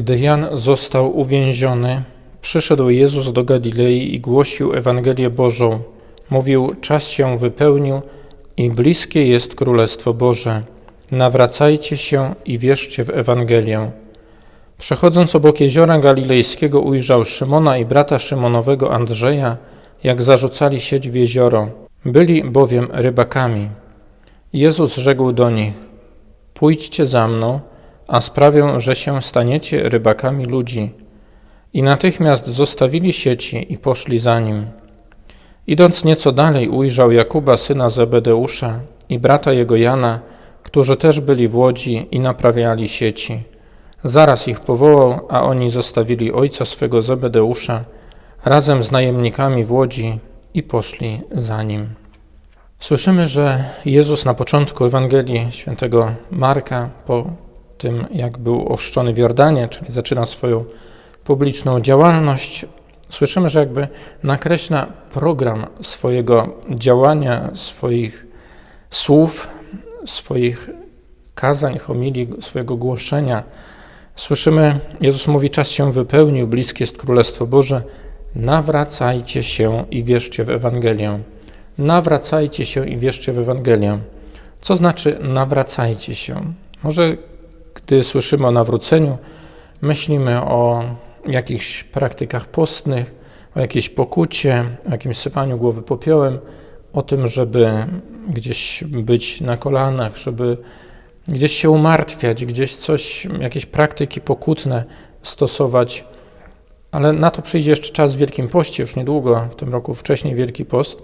Gdy Jan został uwięziony, przyszedł Jezus do Galilei i głosił Ewangelię Bożą. Mówił: Czas się wypełnił i bliskie jest Królestwo Boże. Nawracajcie się i wierzcie w Ewangelię. Przechodząc obok jeziora galilejskiego, ujrzał Szymona i brata Szymonowego Andrzeja, jak zarzucali sieć w jezioro. Byli bowiem rybakami. Jezus rzekł do nich: Pójdźcie za mną, a sprawię, że się staniecie rybakami ludzi. I natychmiast zostawili sieci i poszli za nim. Idąc nieco dalej, ujrzał Jakuba, syna Zebedeusza, i brata jego Jana, którzy też byli w łodzi i naprawiali sieci. Zaraz ich powołał, a oni zostawili ojca swego Zebedeusza razem z najemnikami w łodzi i poszli za nim. Słyszymy, że Jezus na początku Ewangelii świętego Marka, po tym jak był ochrzczony w Jordanie, czyli zaczyna swoją publiczną działalność, słyszymy, że jakby nakreśla program swojego działania, swoich słów, swoich kazań, homilii, swojego głoszenia. Słyszymy, Jezus mówi, czas się wypełnił, bliskie jest Królestwo Boże, nawracajcie się i wierzcie w Ewangelię. Nawracajcie się i wierzcie w Ewangelię. Co znaczy nawracajcie się? Może gdy słyszymy o nawróceniu, myślimy o jakichś praktykach postnych, o jakiejś pokucie, o jakimś sypaniu głowy popiołem, o tym, żeby gdzieś być na kolanach, żeby gdzieś się umartwiać, gdzieś coś, jakieś praktyki pokutne stosować. Ale na to przyjdzie jeszcze czas w Wielkim Poście, już niedługo, w tym roku wcześniej Wielki Post.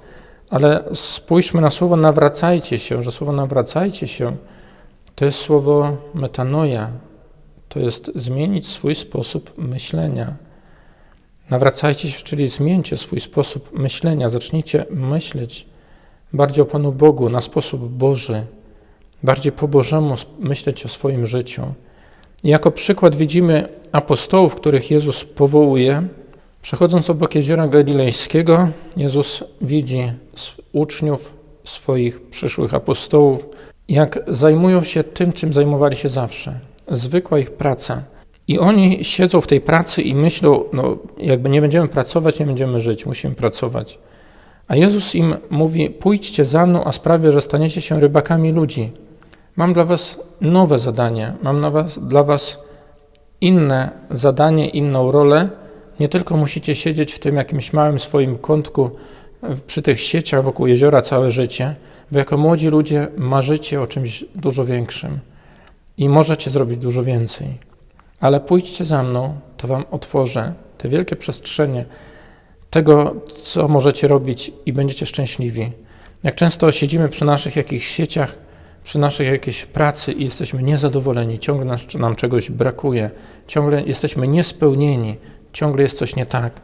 Ale spójrzmy na słowo nawracajcie się, że słowo nawracajcie się to jest słowo metanoja, to jest zmienić swój sposób myślenia. Nawracajcie się, czyli zmieńcie swój sposób myślenia, zacznijcie myśleć bardziej o Panu Bogu na sposób Boży, bardziej po Bożemu myśleć o swoim życiu. I jako przykład widzimy apostołów, których Jezus powołuje. Przechodząc obok jeziora galilejskiego, Jezus widzi uczniów, swoich przyszłych apostołów, jak zajmują się tym, czym zajmowali się zawsze. Zwykła ich praca. I oni siedzą w tej pracy i myślą, no jakby nie będziemy pracować, nie będziemy żyć, musimy pracować. A Jezus im mówi: Pójdźcie za mną, a sprawię, że staniecie się rybakami ludzi. Mam dla was nowe zadanie, mam na was, dla was inne zadanie, inną rolę. Nie tylko musicie siedzieć w tym jakimś małym swoim kątku przy tych sieciach wokół jeziora całe życie, bo jako młodzi ludzie marzycie o czymś dużo większym i możecie zrobić dużo więcej. Ale pójdźcie za mną, to wam otworzę te wielkie przestrzenie tego, co możecie robić i będziecie szczęśliwi. Jak często siedzimy przy naszych jakichś sieciach, przy naszej jakiejś pracy i jesteśmy niezadowoleni, ciągle nam czegoś brakuje, ciągle jesteśmy niespełnieni, ciągle jest coś nie tak.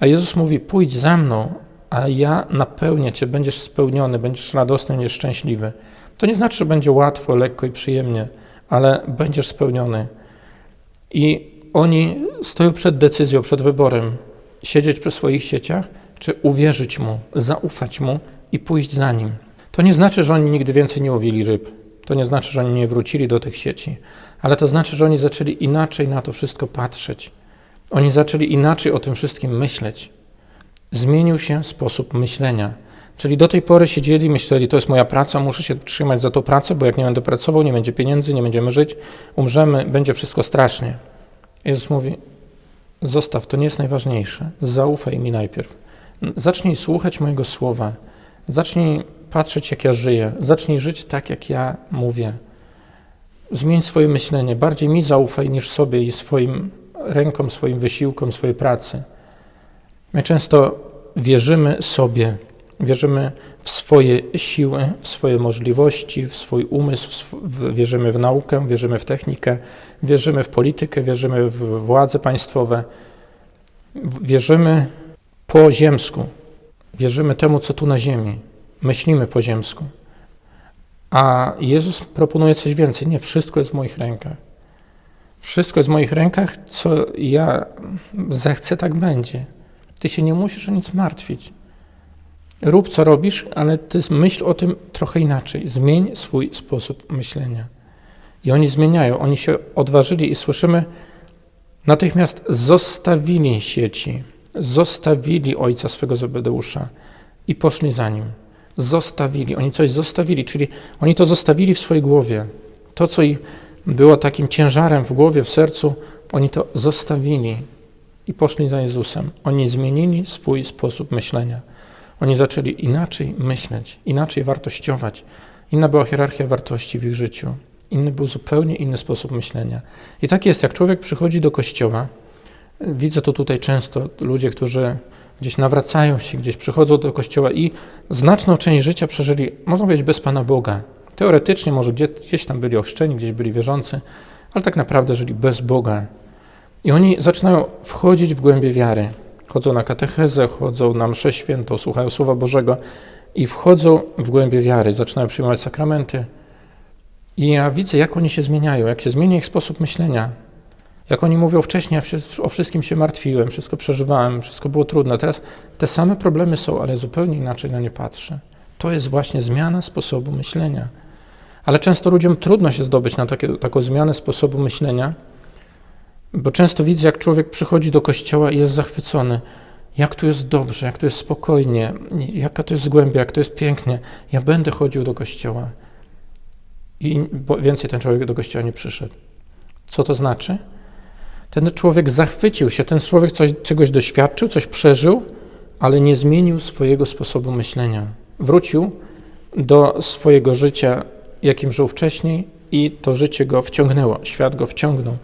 A Jezus mówi: Pójdź za mną, a ja napełnię Cię, będziesz spełniony, będziesz radosny, będziesz szczęśliwy. To nie znaczy, że będzie łatwo, lekko i przyjemnie, ale będziesz spełniony. I oni stoją przed decyzją, przed wyborem, siedzieć przy swoich sieciach, czy uwierzyć Mu, zaufać Mu i pójść za Nim. To nie znaczy, że oni nigdy więcej nie łowili ryb. To nie znaczy, że oni nie wrócili do tych sieci, ale to znaczy, że oni zaczęli inaczej na to wszystko patrzeć. Oni zaczęli inaczej o tym wszystkim myśleć zmienił się sposób myślenia. Czyli do tej pory siedzieli, myśleli, to jest moja praca, muszę się trzymać za tą pracę, bo jak nie będę pracował, nie będzie pieniędzy, nie będziemy żyć, umrzemy, będzie wszystko strasznie. Jezus mówi, zostaw, to nie jest najważniejsze, zaufaj mi najpierw. Zacznij słuchać mojego słowa, zacznij patrzeć, jak ja żyję, zacznij żyć tak, jak ja mówię. Zmień swoje myślenie, bardziej mi zaufaj niż sobie i swoim rękom, swoim wysiłkom, swojej pracy. My często wierzymy sobie, wierzymy w swoje siły, w swoje możliwości, w swój umysł, wierzymy w naukę, wierzymy w technikę, wierzymy w politykę, wierzymy w władze państwowe, wierzymy po ziemsku, wierzymy temu, co tu na ziemi, myślimy po ziemsku. A Jezus proponuje coś więcej. Nie, wszystko jest w moich rękach. Wszystko jest w moich rękach, co ja zechcę, tak będzie. Ty się nie musisz o nic martwić. Rób co robisz, ale ty myśl o tym trochę inaczej. Zmień swój sposób myślenia. I oni zmieniają, oni się odważyli i słyszymy, Natychmiast zostawili sieci, zostawili ojca swego Zebedeusza i poszli za nim. Zostawili, oni coś zostawili, czyli oni to zostawili w swojej głowie. To, co ich było takim ciężarem w głowie, w sercu, oni to zostawili i poszli za Jezusem. Oni zmienili swój sposób myślenia. Oni zaczęli inaczej myśleć, inaczej wartościować. Inna była hierarchia wartości w ich życiu. Inny był zupełnie inny sposób myślenia. I tak jest, jak człowiek przychodzi do kościoła, widzę to tutaj często, ludzie, którzy gdzieś nawracają się, gdzieś przychodzą do kościoła i znaczną część życia przeżyli, można powiedzieć, bez Pana Boga. Teoretycznie może gdzieś, tam byli ochrzczeni, gdzieś byli wierzący, ale tak naprawdę żyli bez Boga. I oni zaczynają wchodzić w głębie wiary. Chodzą na katechezę, chodzą na mszę świętą, słuchają Słowa Bożego i wchodzą w głębie wiary, zaczynają przyjmować sakramenty. I ja widzę, jak oni się zmieniają, jak się zmienia ich sposób myślenia. Jak oni mówią wcześniej, o wszystkim się martwiłem, wszystko przeżywałem, wszystko było trudne. Teraz te same problemy są, ale zupełnie inaczej na nie patrzę. To jest właśnie zmiana sposobu myślenia. Ale często ludziom trudno się zdobyć na takie, taką zmianę sposobu myślenia, bo często widzę, jak człowiek przychodzi do kościoła i jest zachwycony. Jak tu jest dobrze, jak tu jest spokojnie, jaka to jest głębia, jak to jest pięknie. Ja będę chodził do kościoła. I więcej ten człowiek do kościoła nie przyszedł. Co to znaczy? Ten człowiek zachwycił się, ten człowiek coś, czegoś doświadczył, coś przeżył, ale nie zmienił swojego sposobu myślenia. Wrócił do swojego życia, jakim żył wcześniej, i to życie go wciągnęło, świat go wciągnął.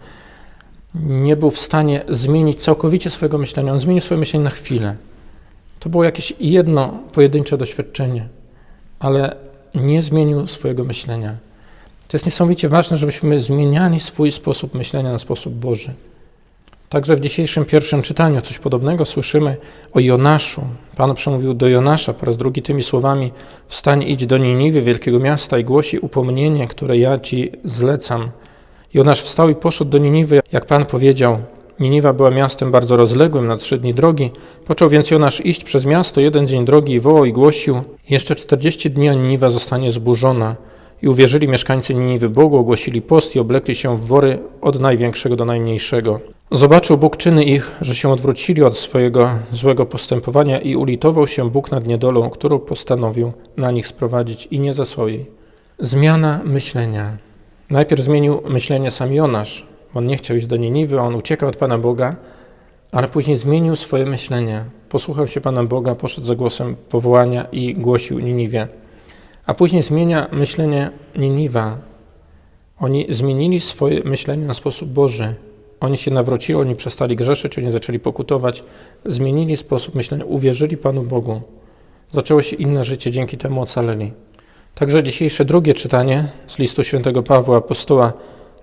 Nie był w stanie zmienić całkowicie swojego myślenia. On zmienił swoje myślenie na chwilę. To było jakieś jedno pojedyncze doświadczenie, ale nie zmienił swojego myślenia. To jest niesamowicie ważne, żebyśmy zmieniali swój sposób myślenia na sposób Boży. Także w dzisiejszym pierwszym czytaniu coś podobnego słyszymy o Jonaszu. Pan przemówił do Jonasza po raz drugi tymi słowami: Wstań, idź do Niniwy, wielkiego miasta, i głosi upomnienie, które ja ci zlecam. Jonasz wstał i poszedł do Niniwy, jak Pan powiedział. Niniwa była miastem bardzo rozległym na trzy dni drogi. Począł więc Jonasz iść przez miasto jeden dzień drogi i wołał i głosił: Jeszcze czterdzieści dni, a Niniwa zostanie zburzona. I uwierzyli mieszkańcy Niniwy Bogu, ogłosili post i oblekli się w wory od największego do najmniejszego. Zobaczył Bóg czyny ich, że się odwrócili od swojego złego postępowania i ulitował się Bóg nad niedolą, którą postanowił na nich sprowadzić i nie zesłał jej. Zmiana myślenia. Najpierw zmienił myślenie sam Jonasz. On nie chciał iść do Niniwy, on uciekał od Pana Boga, ale później zmienił swoje myślenie. Posłuchał się Pana Boga, poszedł za głosem powołania i głosił Niniwie. A później zmienia myślenie Niniwa. Oni zmienili swoje myślenie na sposób Boży. Oni się nawrócili, oni przestali grzeszyć, oni zaczęli pokutować, zmienili sposób myślenia, uwierzyli Panu Bogu. Zaczęło się inne życie, dzięki temu ocaleli. Także dzisiejsze drugie czytanie z listu świętego Pawła Apostoła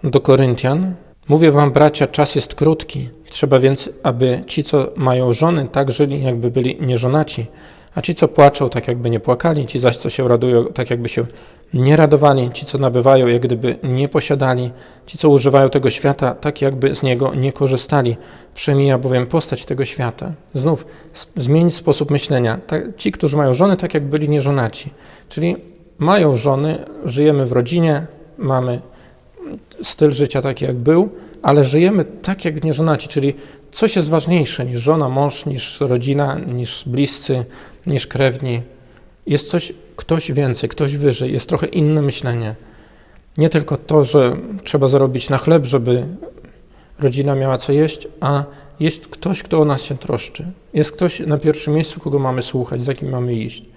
do Koryntian. Mówię wam, bracia, czas jest krótki. Trzeba więc, aby ci, co mają żony, tak żyli, jakby byli nieżonaci, a ci, co płaczą, tak jakby nie płakali, ci zaś, co się radują, tak jakby się nie radowali, ci, co nabywają, jak gdyby nie posiadali, ci, co używają tego świata, tak jakby z niego nie korzystali. Przemija bowiem postać tego świata. Znów zmienić sposób myślenia. ci, którzy mają żony, tak jak byli nieżonaci. Czyli mają żony, żyjemy w rodzinie, mamy styl życia taki, jak był, ale żyjemy tak, jak nieżonaci, czyli coś jest ważniejsze niż żona, mąż, niż rodzina, niż bliscy, niż krewni. Jest coś, ktoś więcej, ktoś wyżej, jest trochę inne myślenie. Nie tylko to, że trzeba zarobić na chleb, żeby rodzina miała co jeść, a jest ktoś, kto o nas się troszczy. Jest ktoś na pierwszym miejscu, kogo mamy słuchać, za kim mamy iść.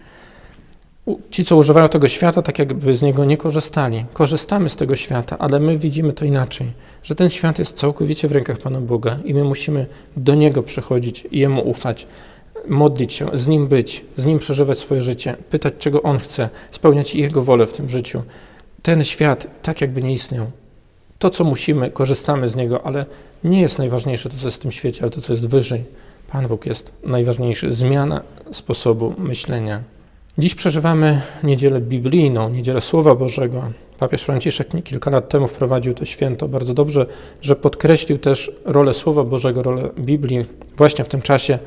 Ci, co używają tego świata, tak jakby z niego nie korzystali. Korzystamy z tego świata, ale my widzimy to inaczej, że ten świat jest całkowicie w rękach Pana Boga i my musimy do Niego przychodzić i Jemu ufać, modlić się, z Nim być, z Nim przeżywać swoje życie, pytać, czego On chce, spełniać Jego wolę w tym życiu. Ten świat tak jakby nie istniał. To, co musimy, korzystamy z Niego, ale nie jest najważniejsze to, co jest w tym świecie, ale to, co jest wyżej. Pan Bóg jest najważniejszy. Zmiana sposobu myślenia. Dziś przeżywamy niedzielę biblijną, niedzielę Słowa Bożego. Papież Franciszek kilka lat temu wprowadził to święto bardzo dobrze, że podkreślił też rolę Słowa Bożego, rolę Biblii właśnie w tym czasie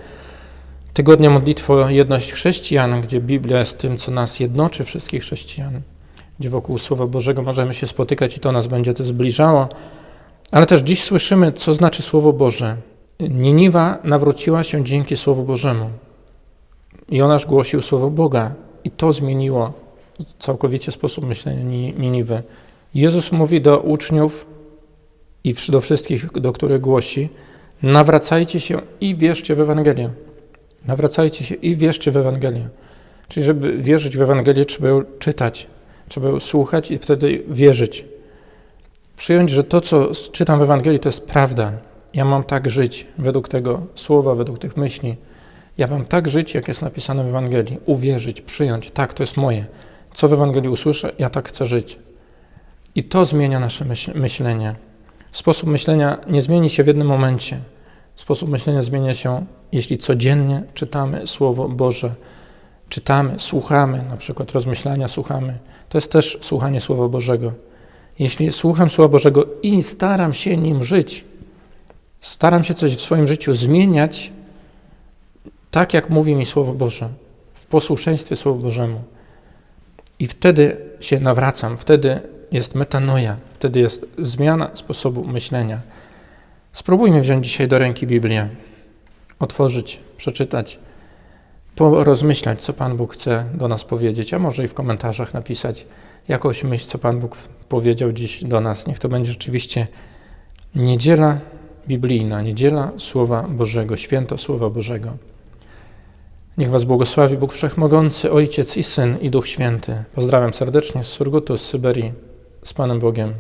tygodnia modlitwy jedność chrześcijan, gdzie Biblia jest tym, co nas jednoczy, wszystkich chrześcijan, gdzie wokół Słowa Bożego możemy się spotykać i to nas będzie to zbliżało. Ale też dziś słyszymy, co znaczy Słowo Boże. Niniwa nawróciła się dzięki Słowu Bożemu. Jonasz głosił Słowo Boga i to zmieniło całkowicie sposób myślenia Ni- Niniwy. Jezus mówi do uczniów i do wszystkich, do których głosi, nawracajcie się i wierzcie w Ewangelię. Nawracajcie się i wierzcie w Ewangelię. Czyli żeby wierzyć w Ewangelię, trzeba ją czytać, trzeba ją słuchać i wtedy wierzyć. Przyjąć, że to, co czytam w Ewangelii, to jest prawda. Ja mam tak żyć według tego słowa, według tych myśli. Ja mam tak żyć, jak jest napisane w Ewangelii. Uwierzyć, przyjąć, tak, to jest moje. Co w Ewangelii usłyszę, ja tak chcę żyć. I to zmienia nasze myśl- myślenie. Sposób myślenia nie zmieni się w jednym momencie. Sposób myślenia zmienia się, jeśli codziennie czytamy Słowo Boże. Czytamy, słuchamy, na przykład rozmyślania słuchamy. To jest też słuchanie Słowa Bożego. Jeśli słucham Słowa Bożego i staram się nim żyć, staram się coś w swoim życiu zmieniać, tak jak mówi mi Słowo Boże, w posłuszeństwie Słowu Bożemu. I wtedy się nawracam, wtedy jest metanoja, wtedy jest zmiana sposobu myślenia. Spróbujmy wziąć dzisiaj do ręki Biblię, otworzyć, przeczytać, porozmyślać, co Pan Bóg chce do nas powiedzieć, a może i w komentarzach napisać jakąś myśl, co Pan Bóg powiedział dziś do nas. Niech to będzie rzeczywiście niedziela biblijna, niedziela Słowa Bożego, święto Słowa Bożego. Niech Was błogosławi Bóg Wszechmogący, Ojciec i Syn i Duch Święty. Pozdrawiam serdecznie z Surgutu, z Syberii, z Panem Bogiem.